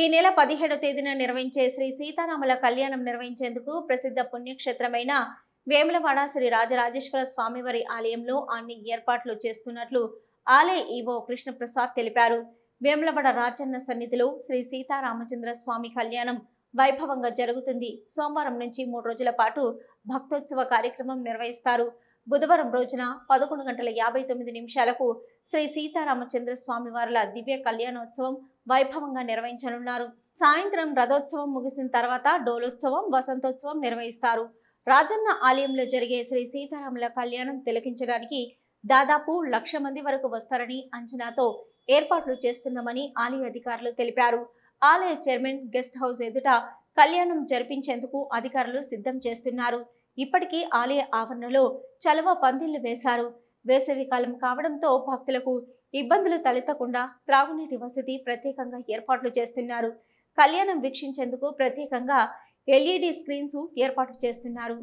ఈ నెల పదిహేడో తేదీన నిర్వహించే శ్రీ సీతారాముల కళ్యాణం నిర్వహించేందుకు ప్రసిద్ధ పుణ్యక్షేత్రమైన వేములవాడ శ్రీ రాజరాజేశ్వర స్వామివారి ఆలయంలో అన్ని ఏర్పాట్లు చేస్తున్నట్లు ఆలయ ఈవో కృష్ణప్రసాద్ తెలిపారు. వేములవాడ రాజన్న సన్నిధిలో శ్రీ సీతారామచంద్ర స్వామి కళ్యాణం వైభవంగా జరుగుతుంది. సోమవారం నుంచి మూడు రోజుల పాటు భక్తోత్సవ కార్యక్రమం నిర్వహిస్తారు. బుధవారం రోజున పదకొండు గంటల యాభై తొమ్మిది నిమిషాలకు శ్రీ సీతారామచంద్ర స్వామి వారిల దివ్య కళ్యాణోత్సవం వైభవంగా నిర్వహించనున్నారు. సాయంత్రం రథోత్సవం ముగిసిన తర్వాత డోలోత్సవం వసంతోత్సవం నిర్వహిస్తారు. రాజన్న ఆలయంలో జరిగే శ్రీ సీతారాముల కళ్యాణం తిలకించడానికి దాదాపు లక్ష మంది వరకు వస్తారని అంచనాతో ఏర్పాట్లు చేస్తున్నామని ఆలయ అధికారులు తెలిపారు. ఆలయ చైర్మన్ గెస్ట్ హౌస్ ఎదుట కళ్యాణం జరిపించేందుకు అధికారులు సిద్ధం చేస్తున్నారు. ఇప్పటికీ ఆలయ ఆవరణలో చలవ పందిళ్ళు వేశారు. వేసవి కాలం కావడంతో భక్తులకు ఇబ్బందులు తలెత్తకుండా త్రాగునీటి వసతి ప్రత్యేకంగా ఏర్పాట్లు చేస్తున్నారు. కళ్యాణం వీక్షించేందుకు ప్రత్యేకంగా ఎల్ఈడి స్క్రీన్స్ ఏర్పాటు చేస్తున్నారు.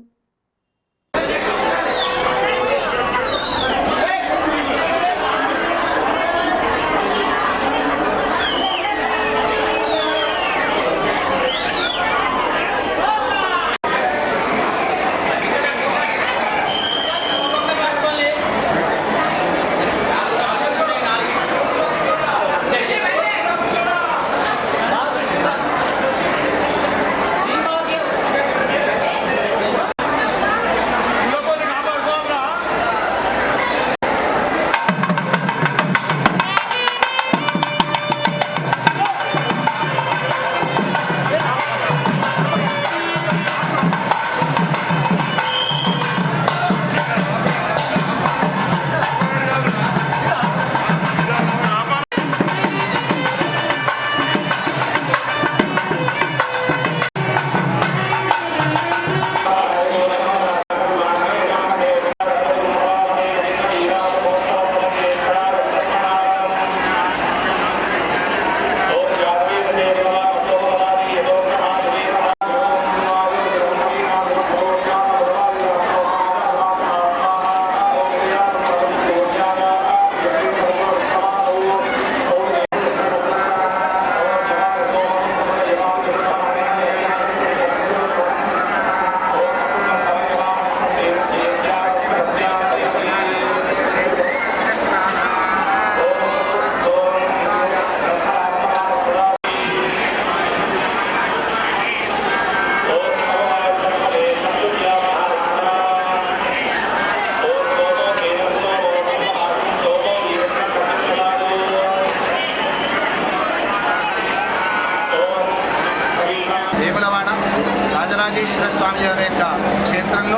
రాజరాజేశ్వర స్వామి వారి యొక్క క్షేత్రంలో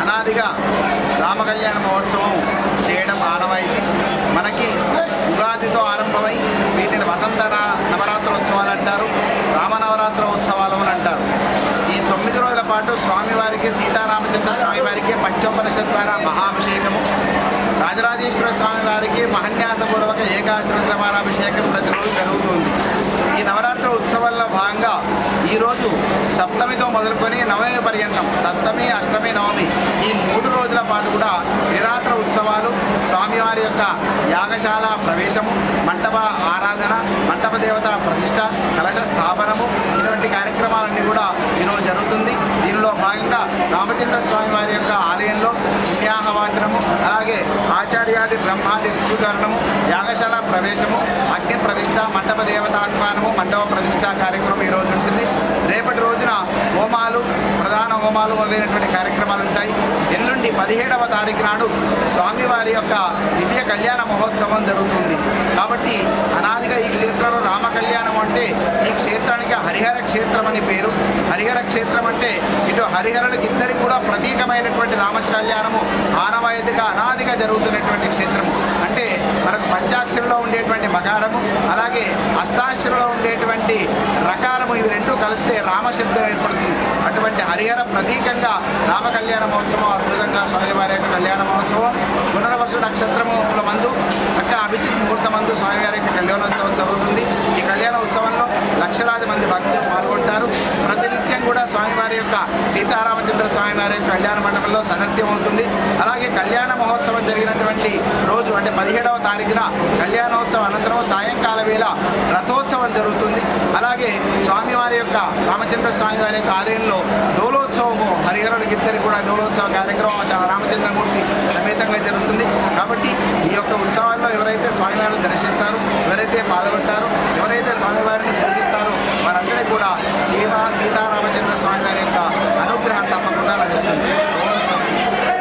అనాదిగా రామకళ్యాణ మహోత్సవం చేయడం ఆనవాయితీ. మనకి ఉగాదితో ఆరంభమై వీటిని వసంత రా- నవరాత్రి ఉత్సవాలు అంటారు రామనవరాత్రి ఉత్సవాలు అని అంటారు. ఈ తొమ్మిది రోజుల పాటు స్వామివారికి సీతారామచంద్ర స్వామివారికి పంచోపనిషత్ ద్వారా మహాభిషేకము. రాజరాజేశ్వర స్వామి వారికి మహన్యాసపూర్వక ఏకాశ్రమారాభిషేకం ప్రతిరోజు జరుగుతుంది. ఈ నవరాత్రి ఉత్సవాల్లో భాగంగా ఈరోజు సప్తమితో మొదలుకొని నవమి పర్యంతం సప్తమి అష్టమి నవమి ఈ మూడు రోజుల పాటు కూడా నిరాత్ర ఉత్సవాలు స్వామివారి యొక్క యాగశాల ప్రవేశము మంటప ఆరాధన మంటప దేవత ప్రతిష్ట కలశ స్థాపనము ఇటువంటి కార్యక్రమాలన్నీ కూడా ఈరోజు జరుగుతుంది. దీనిలో భాగంగా రామచంద్ర స్వామి వారి యొక్క ఆలయంలో పుణ్యాహవాచనము అలాగే ఆచార్యాది బ్రహ్మాది ఋతుకరణము యాగశాల ప్రవేశము అగ్ని ప్రతిష్ట మండప దేవతాహ్వానము మండప ప్రతిష్ట కార్యక్రమం ఈ రోజు ఉంటుంది. రేపటి రోజున హోమాలు ప్రధాన హోమాలు మొదలైనటువంటి కార్యక్రమాలు ఉంటాయి. ఎల్లుండి పదిహేడవ తారీఖు నాడు స్వామివారి యొక్క దివ్య కళ్యాణ మహోత్సవం జరుగుతుంది. కాబట్టి అనాదిగా ఈ క్షేత్రంలో రామ కళ్యాణం అంటే ఈ క్షేత్రానికి హరిహర క్షేత్రం అని పేరు. హరిహర క్షేత్రం అంటే ఇటు హరిహరులకి ఇద్దరికి కూడా ప్రతీకమైనటువంటి రామ కళ్యాణము ఆనవాయితీగా అనాదిగా జరుగుతున్నటువంటి క్షేత్రము. అంటే మనకు పంచాక్షరంలో ఉండేటువంటి మకారము అలాగే అష్టాక్షరంలో ఉండేటువంటి రకారము ఇవి రెండు కలిస్తే రామశబ్దం ఏర్పడుతుంది. అటువంటి హరిహర ప్రతీకంగా రామ కళ్యాణ మహోత్సవం అద్భుతంగా స్వామివారి యొక్క కళ్యాణ మహోత్సవం పునర్వసు నక్షత్రముల మందు చక్కగా అభిజిత్ ముహూర్త మందు స్వామివారి యొక్క కళ్యాణోత్సవం జరుగుతుంది. ఈ కళ్యాణ ఉత్సవంలో లక్షలాది మంది భక్తులు పాల్గొంటారు. ప్రతినిత్యం కూడా స్వామివారి యొక్క సీతారామచంద్ర స్వామివారి యొక్క కళ్యాణ మండపంలో సదస్యం అవుతుంది. అలాగే కళ్యాణ మహోత్సవం జరిగినటువంటి రోజు అంటే పదిహేడవ తారీఖున కళ్యాణోత్సవం అనంతరం సాయంకాల వేళ రథోత్సవం జరుగుతుంది. అలాగే స్వామివారి యొక్క రామచంద్ర స్వామివారి యొక్క ఆలయంలో డోలోత్సవము హరిహరుడు ఇద్దరికి కూడా డోలోత్సవ కార్యక్రమం రామచంద్రమూర్తి సమేతంగా జరుగుతుంది. కాబట్టి ఈ యొక్క ఉత్సవాల్లో ఎవరైతే స్వామివారిని దర్శిస్తారో ఎవరైతే